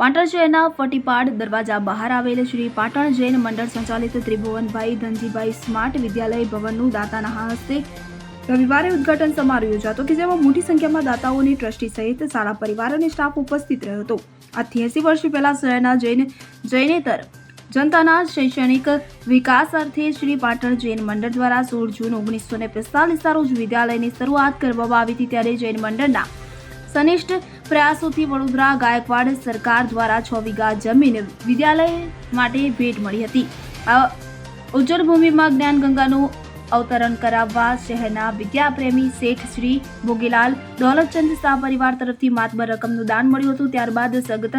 પાટણ શહેરના ફટીપાડ દરવાજા બહાર આવેલ શ્રી પાટણ જૈન મંડળ સંચાલિત ત્રિભુવનભાઈ ધનજીભાઈ સ્માર્ટ વિદ્યાલય ભવનનું દાતાના હસ્તે રવિવારે ઉદ્ઘાટન સમારોહ યોજાતો કે જેમાં મોટી સંખ્યામાં દાતાઓની ટ્રસ્ટી સહિત શાળા પરિવાર અને સ્ટાફ ઉપસ્થિત રહ્યો હતો. આજથી એસી વર્ષ પહેલા શહેરના જૈન જૈનેતર જનતાના શૈક્ષણિક વિકાસ અર્થે શ્રી પાટણ જૈન મંડળ દ્વારા સોળ જૂન ઓગણીસો ને પિસ્તાલીસના વિદ્યાલયની શરૂઆત કરવામાં આવી હતી ત્યારે જૈન મંડળના સનિષ્ઠ પ્રયાસોથી વડોદરા ગાયકવાડ સરકાર દ્વારા છ વીઘા જમીન વિદ્યાલય માટે ભેટ મળી હતી. આ ઉજ્જળ ભૂમિમાં જ્ઞાન ગંગાનું અવતરણ કરાવવા શહેરના વિદ્યાપ્રેમી શેઠ શ્રી ભોગીલાલ દોલતચંદ શાહ પરિવાર તરફથી માતબર રકમનું દાન મળ્યું હતું. ત્યારબાદ સગત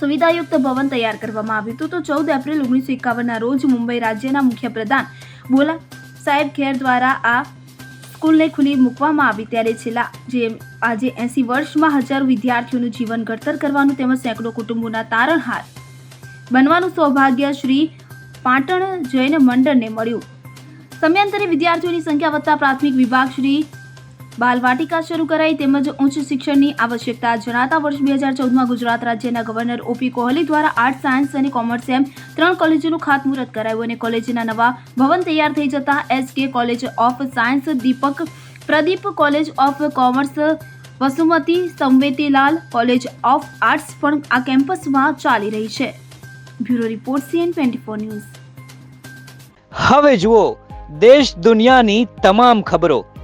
સુવિધાયુક્ત ભવન તૈયાર કરવામાં આવ્યું હતું. તો ચૌદ એપ્રિલ ઓગણીસો એકાવનના રોજ મુંબઈ રાજ્યના મુખ્યપ્રધાન બોલા સાહેબ ખેર દ્વારા આ સ્કૂલને ખુલ્લી મૂકવામાં આવી ત્યારે છેલ્લા જે આજે એસી વર્ષમાં હજારો વિદ્યાર્થીઓનું જીવન ઘડતર કરવાનું તેમજ સેંકડો કુટુંબોના તારણહાર બનવાનું સૌભાગ્ય શ્રી પાટણ જૈન મંડળને મળ્યું. સમયાંતરે વિદ્યાર્થીઓની સંખ્યા વધતા પ્રાથમિક વિભાગ શ્રી બાલવાટિકા શરૂ કરાઈ તેમજ ઉચ્ચ શિક્ષણની આવશ્યકતા જણાતા વર્ષ બે હજાર ચૌદમાં ગુજરાત રાજ્યના ગવર્નર ઓપી કોહલી દ્વારા આર્ટ, સાયન્સ અને કોમર્સ એમ ત્રણ કોલેજોનું ખાતમુહૂર્ત કરાયું અને કોલેજના નવા ભવન તૈયાર થઈ જતા SK college of science, Deepak Pradeep college of commerce, Vasumati Sanvetilal college of arts પણ આ કેમ્પસમાં ચાલી રહી છે. Bureau report CN twenty news. હવે જુઓ, દેશ દુનિયાની તમામ ખબરો.